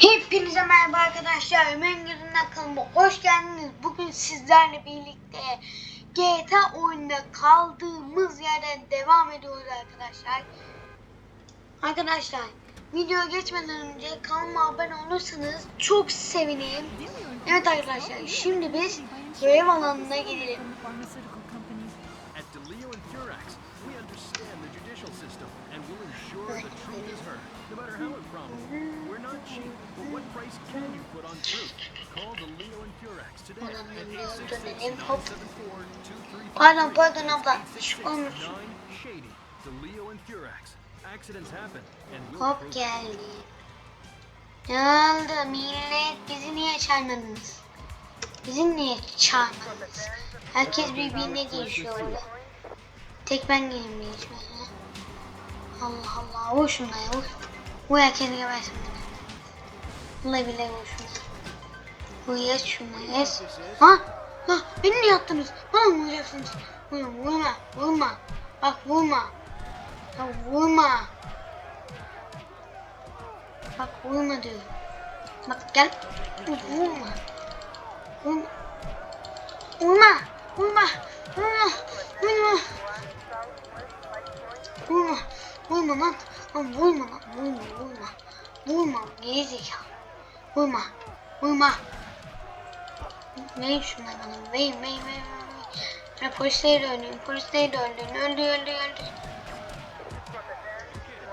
Hepinize merhaba arkadaşlar. Ömer'in gözünden kanalıma hoş geldiniz. Bugün sizlerle birlikte GTA oyunda kaldığımız yerden devam ediyoruz arkadaşlar. Arkadaşlar videoya geçmeden önce kanalıma abone olursanız çok sevinirim. Evet arkadaşlar şimdi biz görev alanına gidelim. Pardon pardon abla. Olmuş. Hop geldi. Ne oldu millet bizi niye çağırmadınız? Bizi niye çağırmadınız? Herkes birbirine girişiyor orada. Tek ben girmeyeyim. Allah Allah. Hoşumda ya. Hoş. Bu erkeğini gebersin beni. Yes şunları yes. Ha? Ha? Beni niye attınız? Bana mı vuracaksınız? Vurma vurma. Bak vurma. Ya vurma. Bak vurma diyor. Bak gel. Vurma. Vurma. Vurma. Vurma. Vurma. Vurma. Vurma. Vurma lan. Lan vurma lan. Vurma vurma. Vurma. Gerizekalı. Vurma. Vurma. Neyim şunlar bana? Veyim veyim veyim. veyim. Polisleri de öldürdüm. Polisleri de öldürdüm. Öldü öldü öldü.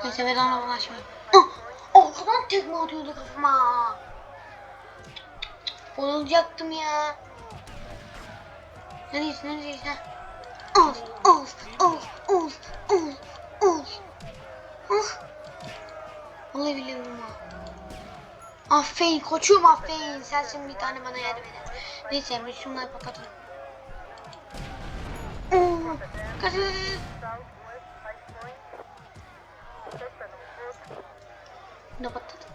Neyse ben ona bulaşmayayım. Ah, oh! Arkadan tekme atıyordu kafama. Olacaktım ya. Neredesin neredesin? Oz oz oz oz oz oz. Ah. Olabilirim ha. Affeyin koçum affeyin. Sensin bir tane bana yardım eder. Neyse ben şunları kapatalım. Kaçın. Ne patladı?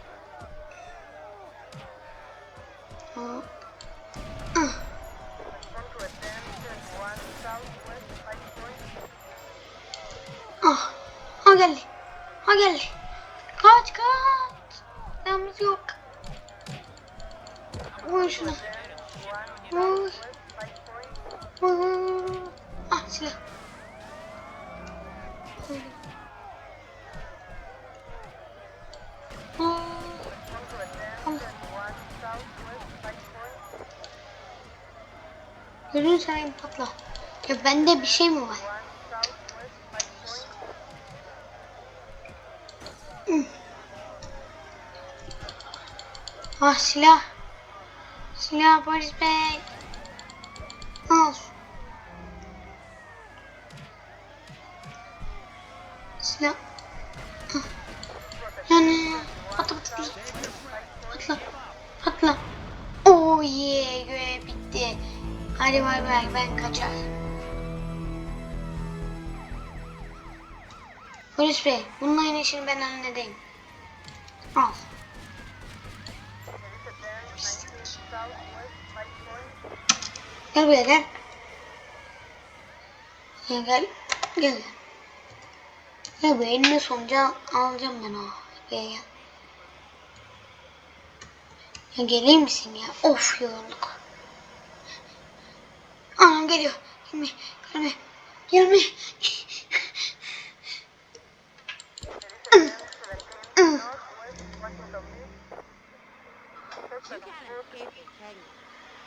Ah, ha geldi. Ha geldi. Kaç kaç. Vur şunu. Vur. Ah silah. Vur. Gözünü seveyim patla. Ya bende bir şey mi var? Ah silah. Silah polis bey. Al. Silah. Ah. Yani patla patla patla. Patla. Oh yeah görev bitti. Hadi bay bay ben kaçar. Polis bey bunların işini ben halledeyim. Al. Gel buraya gel. Gel gel. Gel. Gel buraya eline sonuca alacağım ben o. Gel gel. Ya gelir misin ya? Of yorulduk. Anam geliyor. Gelme. Gelme. Gelme.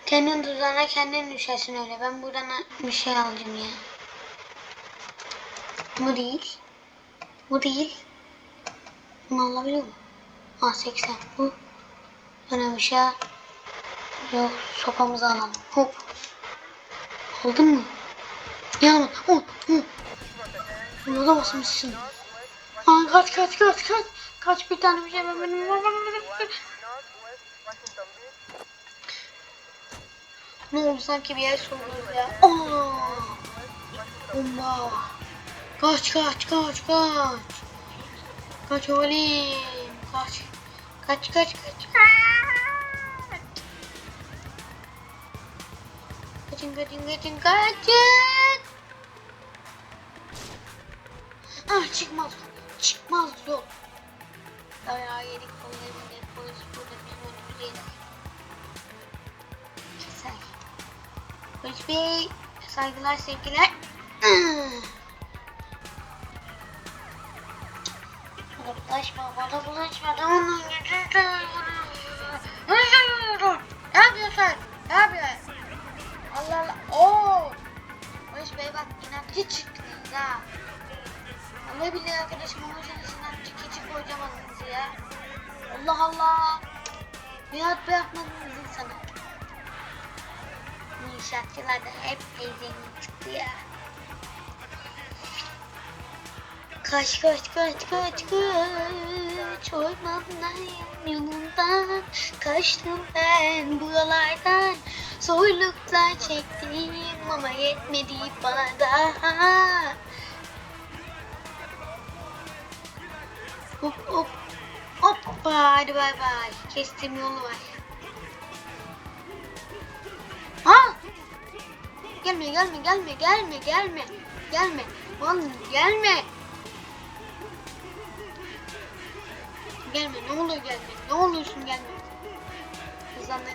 Kendin tuzağına kendin düşersin öyle. Ben buradan bir şey alacağım ya. Bu değil. Bu değil. Bunu alabiliyor mu? Ha 80. Bu. Bana bir şey yok. Sopamızı alalım. Hop. Aldın mı? Ya lan. Oh, oh. Buna da basmışsın. Aa, kaç kaç kaç kaç. Kaç bir tane bir şey var benim. Ne oldu sanki bir yer soruyoruz ya. Aa! Bomba. Kaç kaç kaç kaç. Kaç oğlum. Kaç. Kaç kaç kaç. Kaçın kaçın kaçın kaçın. Ah çıkmaz. Çıkmaz yok. Dayağı yedik polis burada bizim önümüzde yedik. Polis bey saygılar sevgiler. Bana bana bulaşma onun yüzünden. Ne yapıyorsun? Ne yapıyorsun? Allah Allah. Oo. Barış Bey bak inatçı çıktınız ha. Vallahi billahi arkadaşım ama sen inatçı keçi koyacağım ya. Allah Allah. Nihat Bey yapmadınız insana. İnşaatçılar da hep teyzenin çıktı ya. Kaç kaç kaç kaç kaç Ormandan yolundan Kaçtım ben. Buralardan Zorluklar çektim ama yetmedi bana daha. Hop hop. Hoppa hadi bay bay Kestim yolu var. Ha Gelme gelme gelme gelme gelme Gelme Lan gelme Gelme ne olur gelme. Ne olursun gelme. Hızlandım.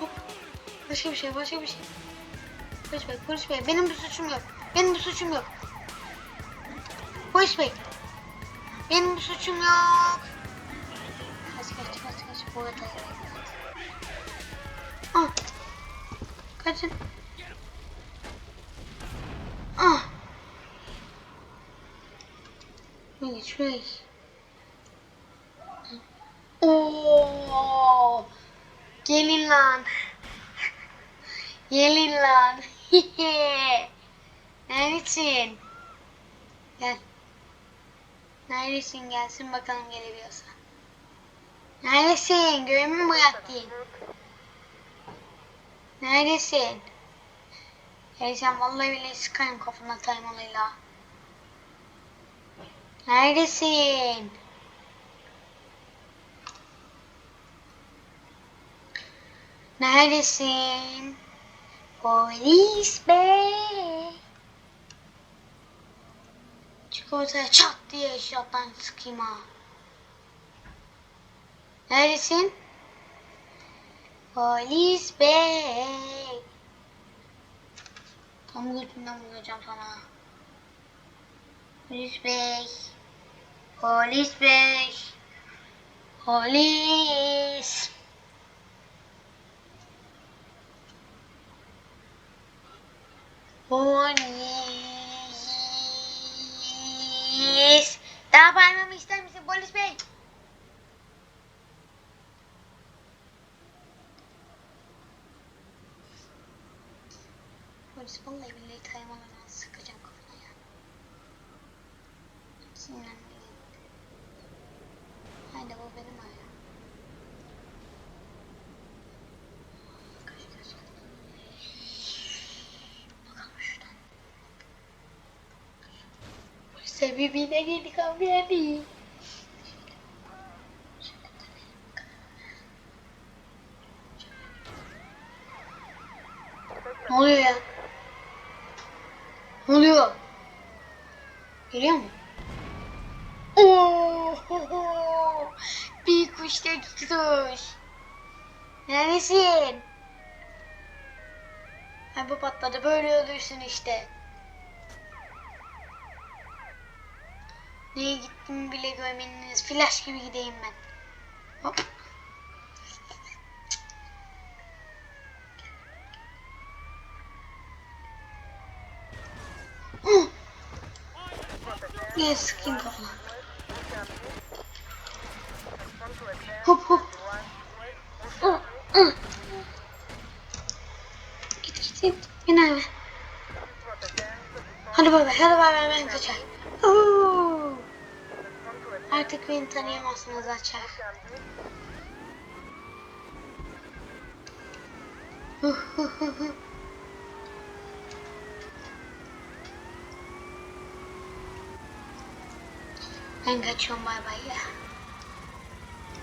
Hop. Başka bir şey başka bir şey. Polis bey polis bey benim bir suçum yok. Benim bir suçum yok. Polis bey. Benim bir suçum yok. Kaç kaç kaç kaç. Bu arada. Ah. Kaçın. Ah. Şuraya şuraya. Oo. Gelin lan. Gelin lan. Neredesin? Gel. Neredesin gelsin bakalım gelebiliyorsa. Neredesin? Görevimi mi bıraktın? Neredesin? Gelsen vallahi bile sıkarım kafana taymalıyla. Neredesin? Neredesin? Polis bey. Çık ortaya çat diye eşyattan sıkayım ha. Neredesin? Polis bey. Tam götünden vuracağım sana. Polis bey. Polis bey. Polis. Polis. Daha bağırmamı ister misin polis bey? Polis vallahi billahi kaymalarına sıkacağım kafana ya. Sinirlenmeyin. Haydi bu benim ayağım. Birbirine girdik abi yani. Ne oluyor ya? Ne oluyor? Geliyor mu? Oo! Bir kuş tek kuş. Neredesin? Ha bu patladı böyle ölürsün işte. Neye gittim bile görmediniz. Flash gibi gideyim ben. Hop. Uh. Ne sıkayım kafana. Hop hop. Uh, uh. Git git git. Bin eve. Hadi baba ben kaçar. Oo. Artık beni tanıyamazsınız açar. Ben kaçıyorum bay bay ya.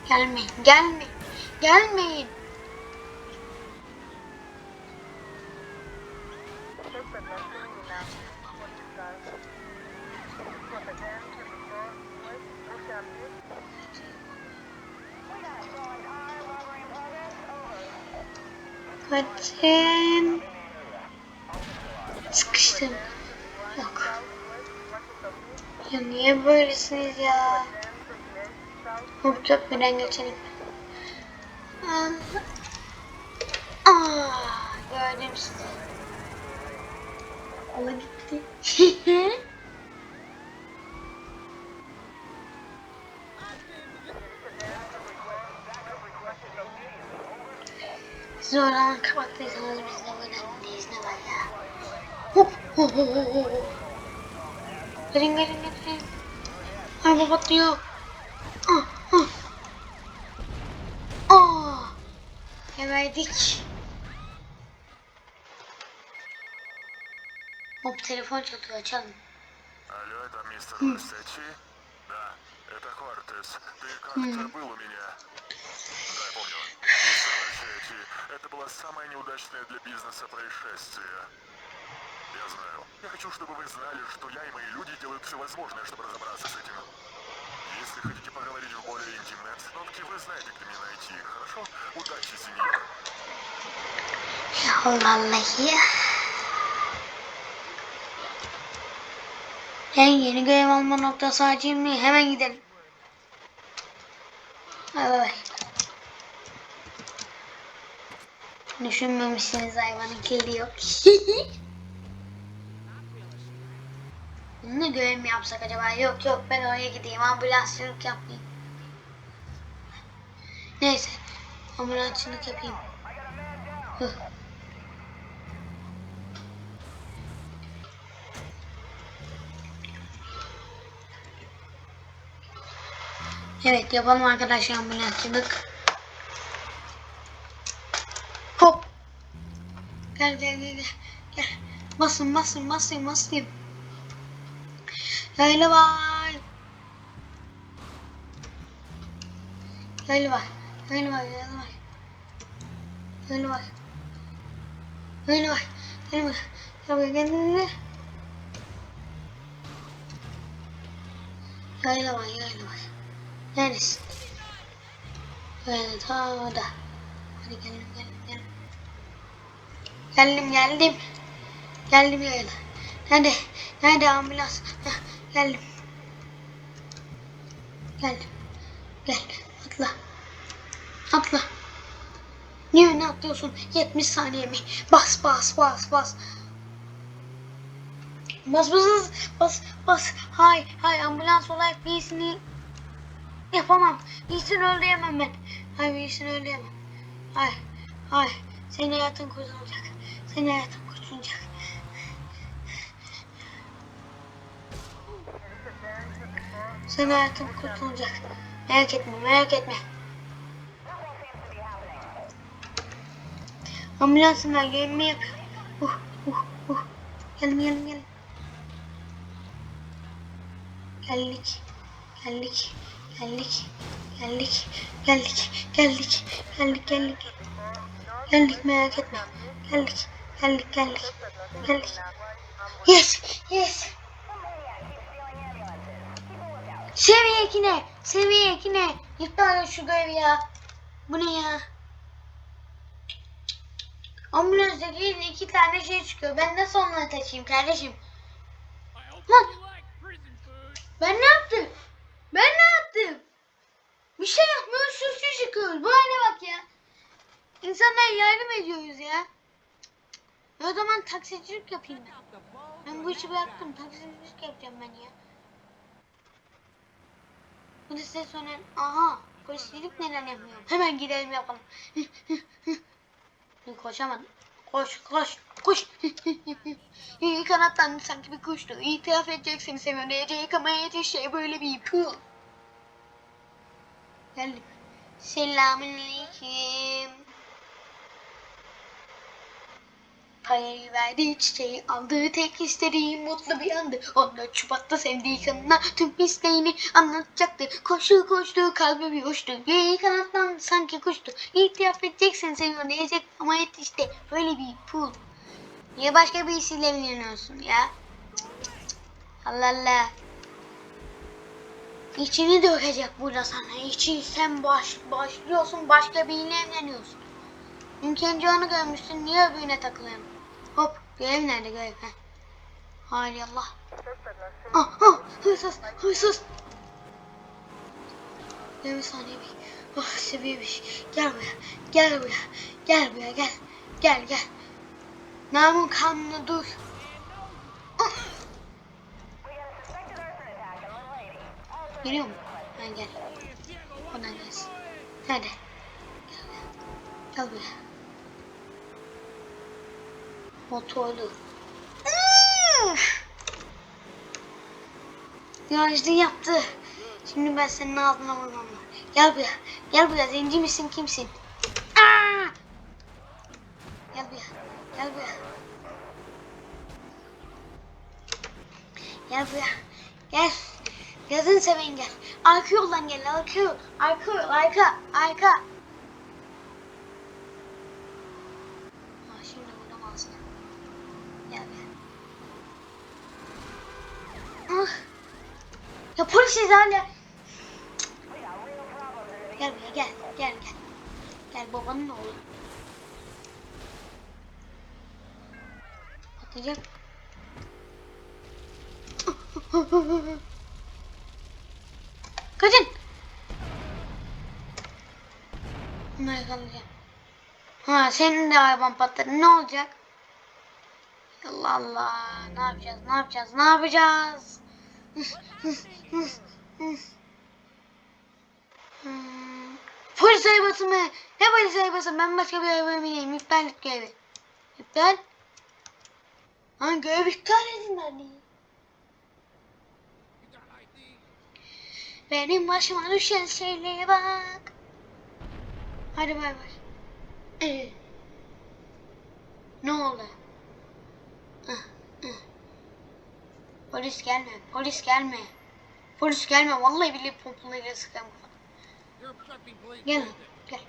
Gelmeyin, gelmeyin, gelmeyin. Kapatın. Sıkıştım. Yok. Ya niye böylesiniz ya? Hop köprüden geçelim. Aa, Aa, gördüm sizi. Ola gitti. Siz oradan kapattıysanız biz de buradan değiliz ne var ya. Hop hop hop hop hop. Gelin gelin gelin. Araba patlıyor. Geberdik. Hop telefon çalıyor açalım. Алло, это мистер Версачи? Да, это Кортес. Ты как-то был у меня. Да, я помню. Мистер Версачи, это было самое неудачное для бизнеса происшествие. Я знаю. Я хочу, чтобы вы знали, что я и мои люди делают все возможное, чтобы разобраться с этим. Если хотите поговорить в более интимной обстановке, вы знаете, где меня найти. Хорошо? Удачи, сеньор. Ya Allah Allah ya. En yeni görev alma noktası acil mi? Hemen gidelim. Bay bay. Düşünmemişsiniz hayvanın kedi yok. Bunu görev mi yapsak acaba? Yok yok ben oraya gideyim. Ambulansçılık yapmayayım. Neyse. Ambulansçılık yapayım. Hı. Evet yapalım arkadaşlar ambulansçılık. Hop. Gel gel gel gel. Gel. Basın basın basın basın. Öyle var. Öyle var. Öyle var. Öyle var. Öyle var. Öyle var. Öyle var. Gel gel gel gel. Öyle var. Öyle var. Neredesin? Böyle ta orada. Hadi geldim geldim geldim. Geldim geldim. Geldim yayına. Nerede? Nerede ambulans? Heh, geldim. Geldim. Gel. Atla. Atla. Niye öne atlıyorsun? 70 saniye mi? Bas bas bas bas. Bas bas bas bas bas. Hay hay ambulans olarak birisini yapamam. Birisini öldüremem ben. Hay birisini öldüremem. Hay hay. Senin hayatın kurtulacak. Senin hayatın kurtulacak. Senin hayatın kurtulacak. Merak etme merak etme. Ambulansın var görünme yapıyor. Uh uh uh. Gelin gelin gelin. Geldik. Geldik. Geldik. Geldik. Geldik. Geldik. Geldik geldik. Geldik merak etme. Geldik. Geldik geldik. Geldik. Yes. Yes. Seviye 2 ne? Seviye 2 ne? İptal et şu görevi ya. Bu ne ya? Ambulansta değil iki tane şey çıkıyor. Ben nasıl onları taşıyayım kardeşim? Lan ben ne yaptım? Ben ne yaptım? Bir şey yapmıyoruz suçlu çıkıyoruz. Bu hale bak ya. İnsanlara yardım ediyoruz ya. E o zaman taksicilik yapayım ben. Ben bu işi bıraktım. Taksicilik yapacağım ben ya. Size sonra aha polislik neden yapmıyorum. Hemen gidelim yapalım. Koşamadım. Koş koş koş. İyi kanatlandı sanki bir kuştu. İtiraf edeceksin. Ece yıkamaya yetiş şey böyle bir pul. Geldim. Selamünaleyküm. Parayı verdiği çiçeği aldığı tek istediği mutlu bir andı. 14 Şubat'ta sevdiği kadına tüm isteğini anlatacaktı. Koşu koştu kalbi bir uçtu. Bir kanattan sanki kuştu. İtiraf edeceksin seviyorum diyecek ama yetişti. Böyle bir pul. Niye başka birisiyle evleniyorsun ya? Allah Allah. İçini dökecek burada sana. İçi sen baş, başlıyorsun başka biriyle evleniyorsun. İlk önce onu görmüşsün. Niye öbürüne takılıyorsun? Hop. Görev nerede görev? Heh. Hay Allah. Ah, ah, hırsız, hırsız. Gel bir saniye bir. Oh, seviyemiş. Gel buraya, gel buraya, gel buraya, gel. Gel, gel. Namun kanlı dur. Ah. Geliyor mu? Ha gel. Oradan gelsin. Nerede? Gel buraya. Gel buraya. Motorlu. Ah! Virajlı yaptı. Şimdi ben senin ağzına vurmam. Gel buraya. Gel buraya. Zenci misin kimsin? Aa! Gel buraya. Gel buraya. Gel buraya. Gel. Yazın seveyim gel. Arka yoldan gel. Arka yol. Arka yol. Arka. Arka. Ha, şimdi vurdum ağzına. Gel buraya. Ah. Ya polisiz hala. Gel buraya gel. Gel gel. Gel babanın oğlu. Atacak. Kaçın. Bunu yakalayacağım. Ha senin de araban patladı. Ne olacak? Allah Allah. Ne yapacağız? Ne yapacağız? Ne yapacağız? Hmm. Polis arabası mı? Ne polis arabası? Ben başka bir arabaya bineyim. Et görevi. İptal. Lan görev iptal edin hadi. Benim başıma düşen şeylere bak. Hadi bay bay. Ee, ne oldu? Ah. Polis gelme, polis gelme. Polis gelme, vallahi billahi pompalayla sıkarım kafana. Gel, gel.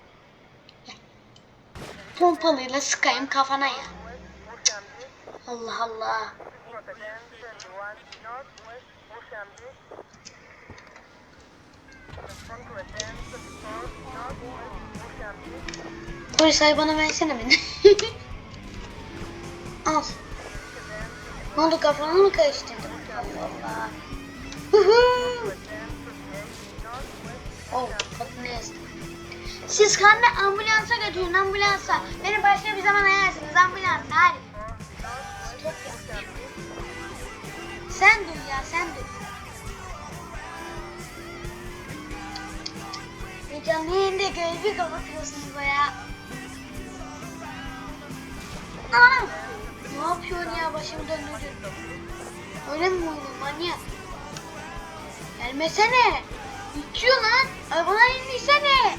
Gel. Pompalıyla sıkayım kafana ya. Allah Allah. Polis ay bana versene beni. Al. Ne oldu kafanı mı karıştırdın? Oh. Siz kanlı ambulansa götürün ambulansa. Beni başka bir zaman ayarsınız ambulansa hadi. Sen dur ya sen dur. Canlı yayında görevi kapatıyorsunuz baya. Ne yapıyorsun ya başımı döndürdün. Öyle mi oldu manyak? Gelmesene. İçiyor lan. Arabadan indirsene.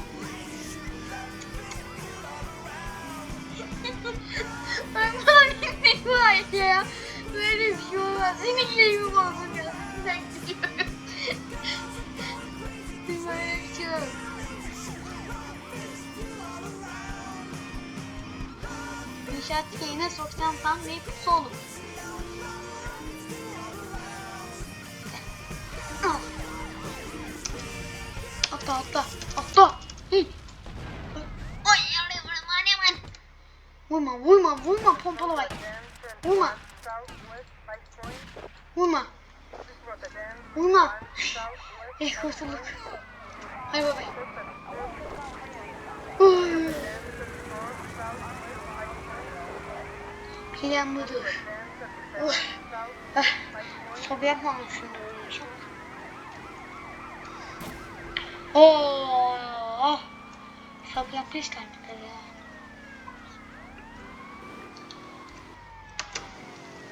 Arabadan indik var ya. Böyle bir şey olmaz. Seninle mi bozuluyor? Sen gidiyorum. Böyle bir şey olmaz. İnşaat yayına soksam tam ne pusu. Atla atla atla. Hı. Ay yavrum vurma hemen. Vurma vurma vurma pompalı var. Vurma. Vurma. Vurma. Eh kurtulduk. Hay baba. Plan budur. Uh. Ah. Sobe yapmamışımdır Oh. Şok yapmışlar bir kere ya.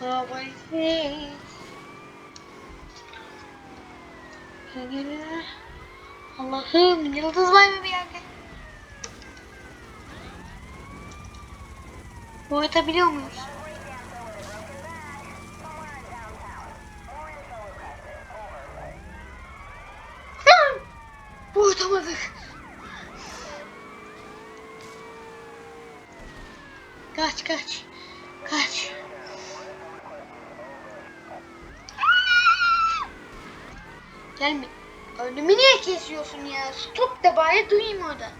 Oh my face. Allah'ım yıldız var mı bir yerde? Boyatabiliyor muyuz? Hı! Boyatamadık. Kaç kaç. Kaç. Gelme. Önümü niye kesiyorsun ya? Stop de bari duyayım orada.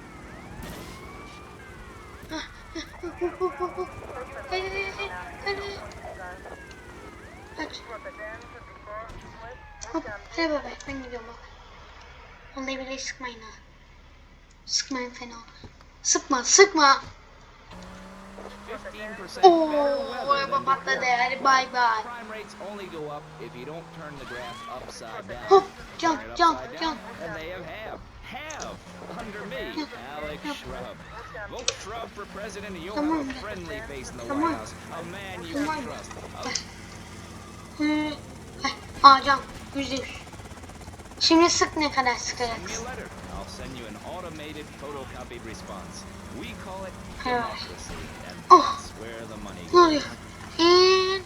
Hadi. Hop, hadi baba ben gidiyorum baba. Vallahi billahi sıkmayın ha. Sıkmayın fena olur. Sıkma sıkma. 15% Oo, better weather araba than patladı before. hadi bay bay. Crime rates only go up if you don't turn the graph upside down. Hop jump, can upside And they have have, have, under me, Alex Shrub. Vote Shrub for president and you'll Come have on. a friendly face in the Come White on. House. A man you Come can on. trust. Heh, Aa can yüzde yüz. Şimdi sık ne kadar sıkacaksın? I'll send you an automated photocopied response. We call it democracy, Ne oluyor? Ee,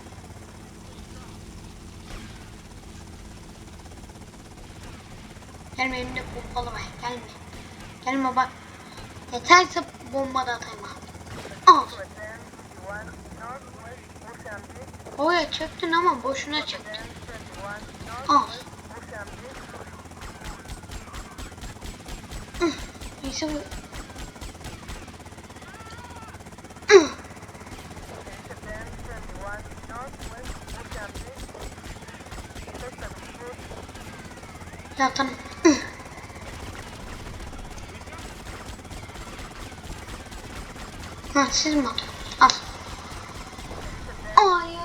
Gelme elimde pompalı var. Gelme. Gelme bak. Yeterse bomba da atayım ha. Al. Oraya çöktün ama boşuna çöktün. Al. Neyse bu. Üh. Ha siz mi? Al. Ay.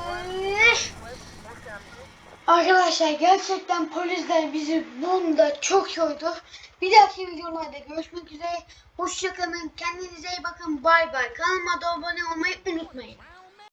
Arkadaşlar gerçekten polisler bizi bunda çok yordu. Bir dahaki videolarda görüşmek üzere. Hoşçakalın. Kendinize iyi bakın. Bay bay. Kanalıma da abone olmayı unutmayın.